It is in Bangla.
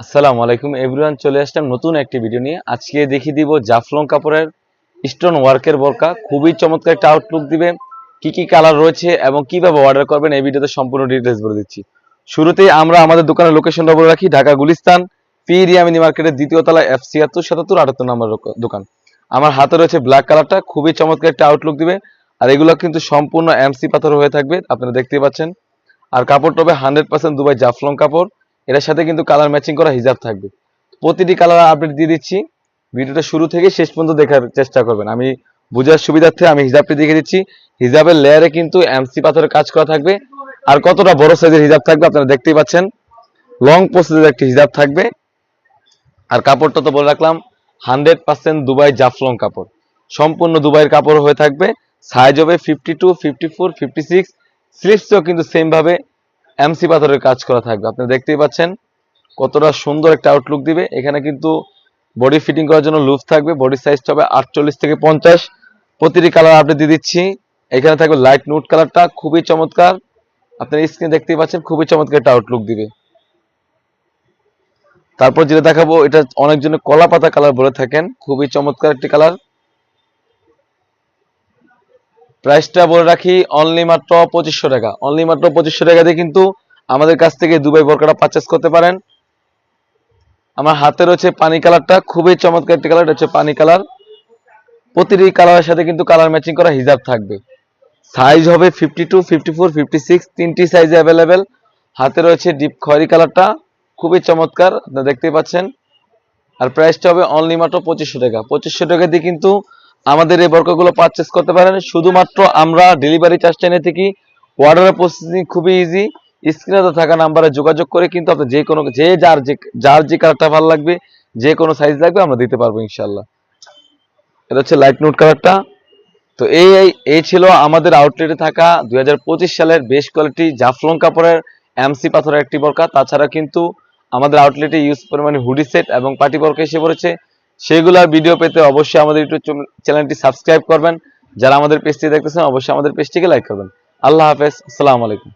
আসসালামু আলাইকুম এভরিওয়ান, চলে আসলাম নতুন একটি ভিডিও নিয়ে। আজকে দেখিয়ে দিব জাফলং কাপড়ের স্টোন ওয়ার্কের বোরকা। খুবই চমৎকার একটা আউটলুক দিবে। কি কি কালার রয়েছে এবং কীভাবে অর্ডার করবেন এই ভিডিওতে সম্পূর্ণ ডিটেলস বলে দিচ্ছি। শুরুতেই আমরা আমাদের দোকানের লোকেশনটা বলে রাখি, ঢাকা গুলিস্তান, পিরিয়া মিনি মার্কেটের দ্বিতীয় তলা এফ ছিয়াত্তর, সাতাত্তর, আটাত্তর নম্বর দোক- দোকান। আমার হাতে রয়েছে ব্ল্যাক কালারটা খুবই চমৎকার একটা আউটলুক দিবে। আর এগুলো কিন্তু সম্পূর্ণ এমসি পাথর হয়ে থাকবে, আপনারা দেখতেই পাচ্ছেন। আর কাপড়টা হবে হান্ড্রেড পার্সেন্ট দুবাই জাফলং কাপড়। এটার সাথে কিন্তু কালার ম্যাচিং করা হিজাব থাকবে। প্রতিটি কালার আপডেট দিয়ে দিচ্ছি। ভিডিওটা শুরু থেকে শেষ পর্যন্ত দেখার চেষ্টা করবেন। আমি বোঝার সুবিধার্থে আমি হিজাবটি দেখে দিচ্ছি। হিজাবের লেয়ারে কিন্তু এমসি পাথরের কাজ করা থাকবে। আর কতটা বড় সাইজের হিজাব থাকবে আপনারা দেখতেই পাচ্ছেন। লং প্রসেসের একটি হিজাব থাকবে। আর কাপড়টা তো বলে রাখলাম হান্ড্রেড পার্সেন্ট দুবাই জাফলং কাপড়। সম্পূর্ণ দুবাইয়ের কাপড় হয়ে থাকবে। সাইজ হবে fifty two fifty four fifty six স্লিপসও কিন্তু সেম ভাবে। এমসি পাথরের কাজ করা থাকবে। আপনি দেখতেই পাচ্ছেন কতটা সুন্দর একটা আউটলুক দিবে। এখানে কিন্তু বডি ফিটিং করার জন্য লুজ থাকবে। বডি সাইজটা হবে আটচল্লিশ থেকে পঞ্চাশ। প্রতিটি কালার আপনি দিয়ে দিচ্ছি। এখানে থাকবে লাইট নুট কালারটা খুবই চমৎকার। আপনার স্ক্রিনে দেখতেই পাচ্ছেন, খুবই চমৎকার একটা আউটলুক দিবে। তারপর যেটা দেখাবো, এটা অনেকজনে কলা পাতা কালার বলে থাকেন। খুবই চমৎকার একটি কালার প্রাইসটা বলে রাখি অনলি মাত্র পঁচিশশো টাকা। অনলি মাত্র পঁচিশশো টাকা দিয়ে কিন্তু আমাদের কাছ থেকে দুবাই বরকাটা পারচেস করতে পারেন। আমার হাতে রয়েছে পানি কালারটা খুবই চমৎকার একটি কালার হচ্ছে পানি কালার প্রতিটি কালারের সাথে কিন্তু কালার ম্যাচিং করা হিজাব থাকবে। সাইজ হবে fifty two fifty four fifty six তিনটি সাইজে অ্যাভেলেবেল হাতে রয়েছে ডিপ খয়েরি কালারটা খুবই চমৎকার, আপনারা দেখতেই পাচ্ছেন। আর প্রাইসটা হবে অনলি মাত্র পঁচিশশো টাকা। পঁচিশশো টাকা দিয়ে কিন্তু আমাদের এই বর্গগুলো পারচেস করতে পারেন। শুধুমাত্র আমরা ডেলিভারি চার্জটা এনে থাকি। অর্ডারের প্রসেসিং খুবই ইজি স্ক্রিনে তো থাকা নাম্বারে যোগাযোগ করে কিন্তু আপনি যে কোনো যে যার যে যার যে কালারটা ভালো লাগবে, যে কোনো সাইজ লাগবে আমরা দিতে পারব ইনশাল্লাহ এটা হচ্ছে লাইট নোট কালারটা তো এই এই- ছিল আমাদের আউটলেটে থাকা দুই হাজার পঁচিশ সালের বেশ কোয়ালিটি জাফলং কাপড়ের এমসি পাথরের একটি বরকা। তাছাড়া কিন্তু আমাদের আউটলেটে ইউজ পরিমাণে হুডি সেট এবং পার্টি বরকা এসে পড়েছে। সেগুলোর ভিডিও পেতে অবশ্যই আমাদের ইউটিউব চ্যানেলটি সাবস্ক্রাইব করবেন। যারা আমাদের পেজটি দেখতেছেন, অবশ্যই আমাদের পেজটিকে লাইক করবেন। আল্লাহ হাফেজ, আসসালামু আলাইকুম।